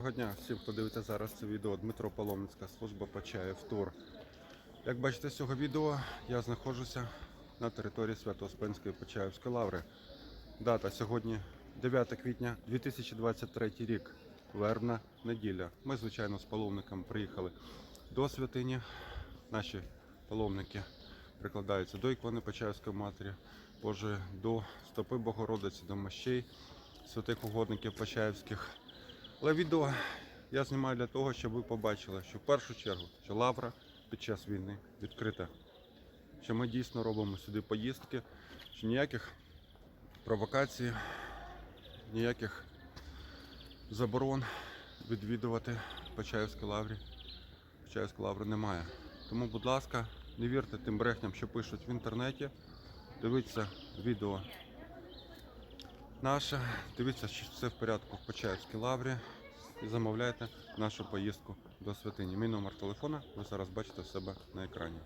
Доброго дня всім, хто дивиться зараз це відео. Дмитро Паломницька, служба Почаєв Тур. Як бачите з цього відео, я знаходжуся на території Свято-Успенської Почаївської лаври. Дата сьогодні 9 квітня 2023 рік. Вербна неділя. Ми, звичайно, з паломниками приїхали до святині. Наші паломники прикладаються до ікони Почаївської матері, Боже, до стопи Богородиці, до мощей святих угодників Почаївських. Але відео я знімаю для того, щоб ви побачили, що в першу чергу, що лавра під час війни відкрита. Що ми дійсно робимо сюди поїздки, що ніяких провокацій, ніяких заборон відвідувати Почаївську лаврі. Почаївську лавру немає. Тому, будь ласка, не вірте тим брехням, що пишуть в інтернеті. Дивіться відео наше. Дивіться, що все в порядку в Почаївській лаврі і замовляйте нашу поїздку до святині. Мій номер телефона ви зараз бачите в себе на екрані.